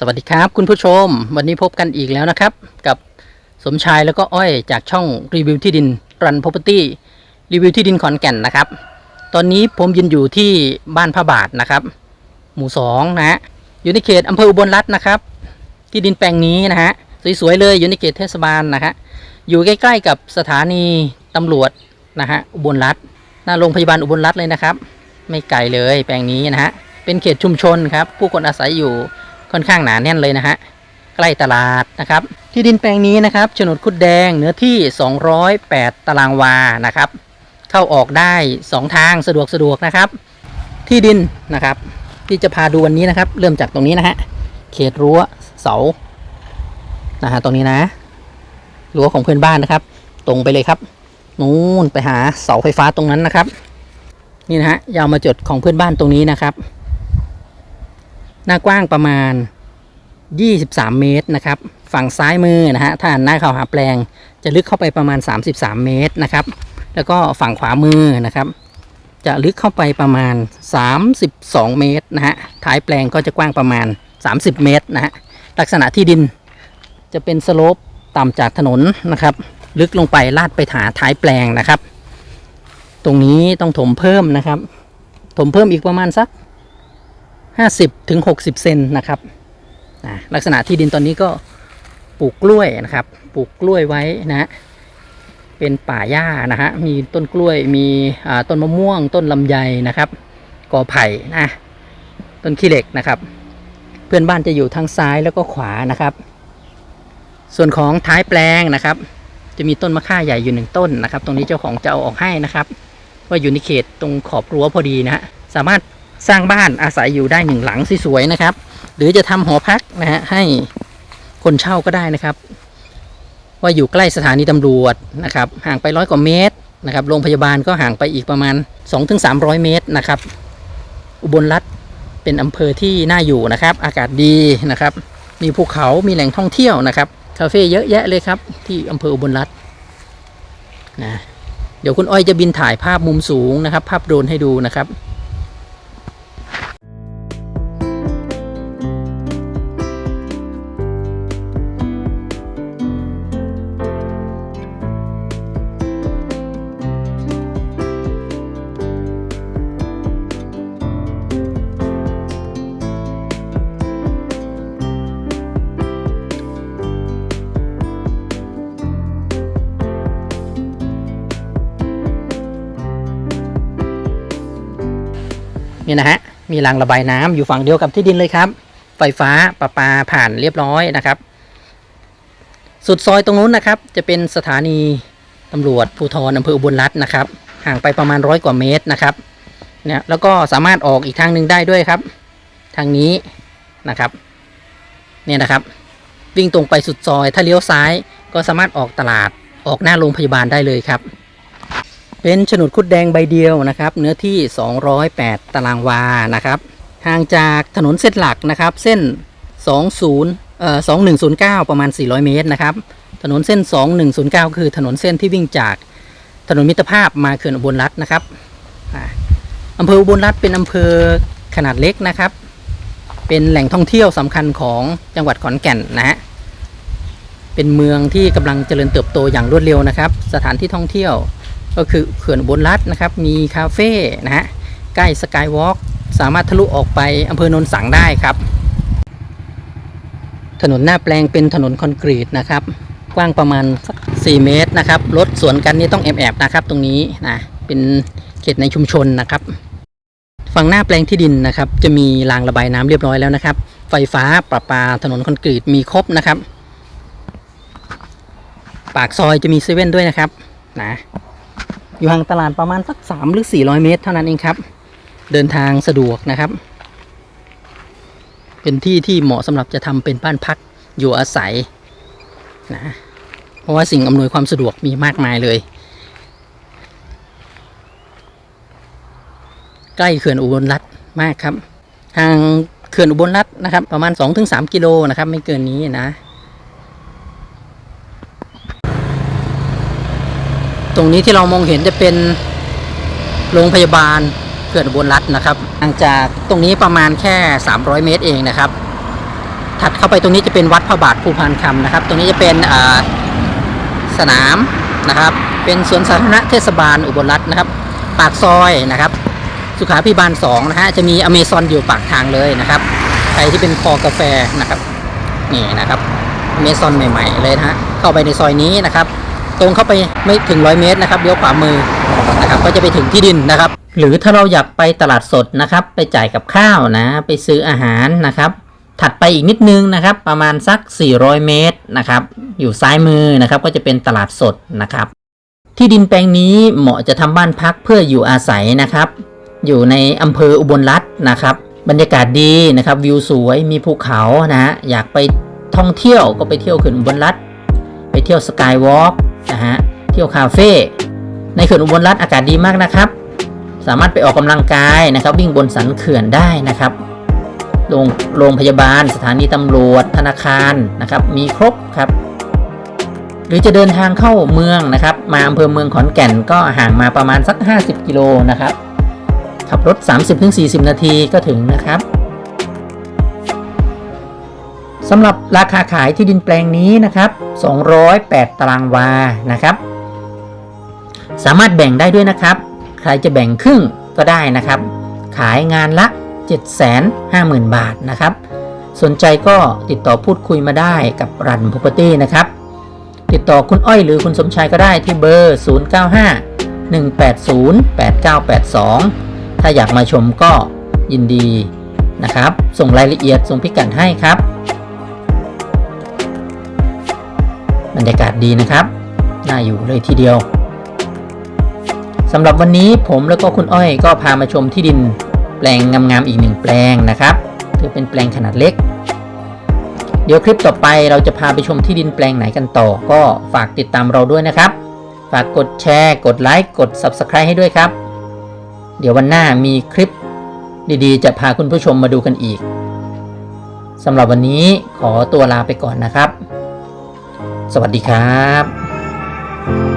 สวัสดีครับคุณผู้ชม วันนี้พบกันอีกแล้วนะครับ กับสมชายแล้วก็อ้อยจากช่องรีวิวที่ดินรัน property รีวิวที่ดินขอนแก่นนะครับ ตอนนี้ผมยืนอยู่ที่บ้านพระบาทนะครับ หมู่สองนะฮะอยู่ในเขตอำเภออุบลรัตน์นะครับ ที่ดินแปลงนี้นะฮะสวยๆเลยอยู่ในเขตเทศบาลนะฮะอยู่ใกล้ๆกับสถานีตำรวจนะฮะอุบลรัตน์หน้าโรงพยาบาลอุบลรัตน์เลยนะครับ ไม่ไกลเลยแปลงนี้นะฮะเป็นเขตชุมชนครับผู้คนอาศัยอยู่ ค่อนข้างหนาแน่นเลยนะฮะใกล้ตลาดนะครับ ที่ดินแปลงนี้นะครับโฉนดคุดแดงเนื้อที่ 208 ตารางวานะครับ เข้าออกได้ 2 ทางสะดวกสะดวกนะครับ ที่ดินนะครับ ที่จะพาดูวันนี้นะครับ เริ่มจากตรงนี้นะฮะเขตรั้วเสานะฮะตรงนี้นะรั้วของเพื่อนบ้านนะครับ ตรงไปเลยครับนู่นไปหาเสาไฟฟ้าตรงนั้นนะครับ นี่นะฮะยาวมาจดของเพื่อนบ้านตรงนี้นะครับ หน้ากว้างประมาณ 23 เมตรนะครับ ฝั่งซ้ายมือนะฮะถ้าหันหน้าเข้าหาแปลง จะลึกเข้าไปประมาณ 33 เมตรนะครับ แล้วก็ฝั่งขวามือนะครับ จะลึกเข้าไปประมาณ 32 เมตรนะฮะท้ายแปลงก็จะกว้างประมาณ 30 เมตรนะฮะลักษณะที่ดินจะเป็นสโลปต่ำจากถนนนะครับ ลึกลงไปลาดไปหาท้ายแปลงนะครับ ตรงนี้ต้องถมเพิ่มนะครับ ถมเพิ่มอีกประมาณสัก 50ถึง60 เซนนะครับลักษณะที่ดินตอนนี้ก็ปลูกกล้วยนะครับ ปลูกกล้วยไว้นะฮะเป็นป่าหญ้านะฮะมีต้นกล้วยมีต้นมะม่วง ต้นลำไยนะครับกอไผ่นะต้นขี้เหล็กนะครับ เพื่อนบ้านจะอยู่ทางซ้ายแล้วก็ขวานะครับ ส่วนของท้ายแปลงนะครับ จะมีต้นมะข่าใหญ่อยู่หนึ่งต้นนะครับ ตรงนี้เจ้าของจะเอาออกให้นะครับ ว่าอยู่ในเขตตรงขอบรั้วพอดีนะฮะสามารถ สร้างบ้านอาศัยอยู่ได้หนึ่งหลังสวยๆนะครับ หรือจะทำหอพักนะฮะให้คนเช่าก็ได้นะครับ ว่าอยู่ใกล้สถานีตำรวจนะครับ ห่างไปร้อยกว่าเมตรนะครับโรงพยาบาลก็ห่างไปอีกประมาณ 2-300 เมตรนะครับ อุบลรัฐเป็นอำเภอที่น่าอยู่นะครับ อากาศดีนะครับ มีภูเขามีแหล่งท่องเที่ยวนะครับคาเฟ่เยอะแยะเลยครับ ที่อำเภออุบลรัฐนะเดี๋ยวคุณอ้อยจะบินถ่ายภาพมุมสูงนะครับ ภาพโดรนให้ดูนะครับ นี่นะฮะมีรางระบายน้ำอยู่ฝั่งเดียวกับที่ดินเลยครับ ไฟฟ้าประปาผ่านเรียบร้อยนะครับ สุดซอยตรงนู้นนะครับ จะเป็นสถานีตำรวจภูธรอำเภออุบลรัตน์นะครับ ห่างไปประมาณร้อยกว่าเมตรนะครับเนี่ยแล้วก็สามารถออกอีกทางหนึ่งได้ด้วยครับ ทางนี้นะครับเนี่ยนะครับ วิ่งตรงไปสุดซอยถ้าเลี้ยวซ้ายก็สามารถออกตลาดออกหน้าโรงพยาบาลได้เลยครับ เป็นโฉนดคุดแดงใบเดียวนะครับ เนื้อที่ 208 ตารางวานะครับห่างจากถนนเส้นหลักนะครับ เส้น 20เอ่อ2109 ประมาณ 400 เมตรนะครับ ถนนเส้น 2109 คือถนนเส้นที่วิ่งจากถนนมิตรภาพมาเขื่อนอุบลรัฐนะครับอ่าอำเภออุบลรัฐเป็นอำเภอขนาดเล็กนะครับ เป็นแหล่งท่องเที่ยวสำคัญของจังหวัดขอนแก่นนะฮะเป็นเมืองที่กำลังเจริญเติบโตอย่างรวดเร็วนะครับ สถานที่ท่องเที่ยว ก็คือเขื่อนบนรัฐนะครับ มีคาเฟ่นะฮะใกล้สกายวอล์กสามารถทะลุออกไปอำเภอโนนสังได้ครับ ถนนหน้าแปลงเป็นถนนคอนกรีตนะครับ กว้างประมาณสัก 4 เมตรนะครับ รถสวนกันนี่ต้องแอบๆนะครับ ตรงนี้นะเป็นเขตในชุมชนนะครับ ฝั่งหน้าแปลงที่ดินนะครับ จะมีรางระบายน้ำเรียบร้อยแล้วนะครับ ไฟฟ้าประปาถนนคอนกรีตมีครบนะครับ ปากซอยจะมีเซเว่นด้วยนะครับนะ อยู่ห่างตลาดประมาณสัก3หรือ400เมตร เท่านั้นเองครับ เดินทางสะดวกนะครับ เป็นที่ที่เหมาะสำหรับจะทำเป็นบ้านพักอยู่อาศัยนะเพราะว่าสิ่งอำนวยความสะดวกมีมากมายเลย ใกล้เขื่อนอุบลรัฐมากครับ ทางเขื่อนอุบลรัฐนะครับ ประมาณ 2-3 กิโลนะครับ ไม่เกินนี้นะ ตรงนี้ที่เรามองเห็นจะเป็นโรงพยาบาลเขื่อนบลรัฐนะครับห่างจากตรงนี้ประมาณแค่ 300 เมตรเองนะครับ ถัดเข้าไปตรงนี้จะเป็นวัดพระบาทภูพานคำนะครับ ตรงนี้จะเป็นสนามนะครับ เป็นสวนสาธารณะเทศบาลอุบลรัตน์นะครับ ปากซอยนะครับ สุขาพิบาล2นะฮะจะมีอเมซอนอยู่ปากทางเลยนะครับใครที่เป็นคอกาแฟนะครับนี่นะครับอเมซอนใหม่ ๆ เลยนะฮะเข้าไปในซอยนี้นะครับ ตรงเข้าไปไม่ถึงร้อยเมตรนะครับเลี้ยวขวามือนะครับก็จะไปถึงที่ดินนะครับ หรือถ้าเราอยากไปตลาดสดนะครับ ไปจ่ายกับข้าวนะ ไปซื้ออาหารนะครับ ถัดไปอีกนิดนึงนะครับ ประมาณสัก 400 เมตรนะครับ อยู่ซ้ายมือนะครับ ก็จะเป็นตลาดสดนะครับ ที่ดินแปลงนี้เหมาะจะทำบ้านพักเพื่ออยู่อาศัยนะครับ อยู่ในอำเภออุบลรัตน์นะครับ บรรยากาศดีนะครับ วิวสวยมีภูเขานะฮะอยากไปท่องเที่ยวก็ไปเที่ยวเขื่อนอุบลรัตน์ไปเที่ยวสกายวอล์ก นะฮะเที่ยวคาเฟ่ในเขื่อนอุบลรัตน์อากาศดีมากนะครับ สามารถไปออกกำลังกายนะครับ วิ่งบนสันเขื่อนได้นะครับโรงโรงพยาบาล สถานีตำรวจ ธนาคารนะครับ มีครบครับ หรือจะเดินทางเข้าเมืองนะครับ มาอำเภอเมืองขอนแก่นก็ห่างมาประมาณสัก 50 กิโลนะครับ ขับรถ 30-40 นาทีก็ถึงนะครับ สำหรับราคาขายที่ดินแปลงนี้นะครับ 208 ตารางวานะครับ สามารถแบ่งได้ด้วยนะครับ ใครจะแบ่งครึ่งก็ได้นะครับ ขายงานละ 750,000 บาทนะครับ สนใจก็ติดต่อพูดคุยมาได้กับรัน Property นะครับ ติดต่อคุณอ้อยหรือคุณสมชายก็ได้ที่เบอร์ 095 180 8982 ถ้าอยากมาชมก็ยินดีนะครับ ส่งรายละเอียดส่งพิกัดให้ครับ บรรยากาศดีนะครับ น่าอยู่เลยทีเดียวสำหรับวันนี้ผมแล้วก็คุณอ้อยก็พามาชมที่ดินแปลงงามๆอีกหนึ่งแปลงนะครับถือเป็นแปลงขนาดเล็ก เดี๋ยวคลิปต่อไปเราจะพาไปชมที่ดินแปลงไหนกันต่อ ก็ฝากติดตามเราด้วยนะครับ ฝากกดแชร์ กดไลค์กด Subscribe ให้ด้วยครับ เดี๋ยววันหน้ามีคลิปดีๆ จะพาคุณผู้ชมมาดูกันอีกสำหรับวันนี้ขอตัวลาไปก่อนนะครับ สวัสดีครับ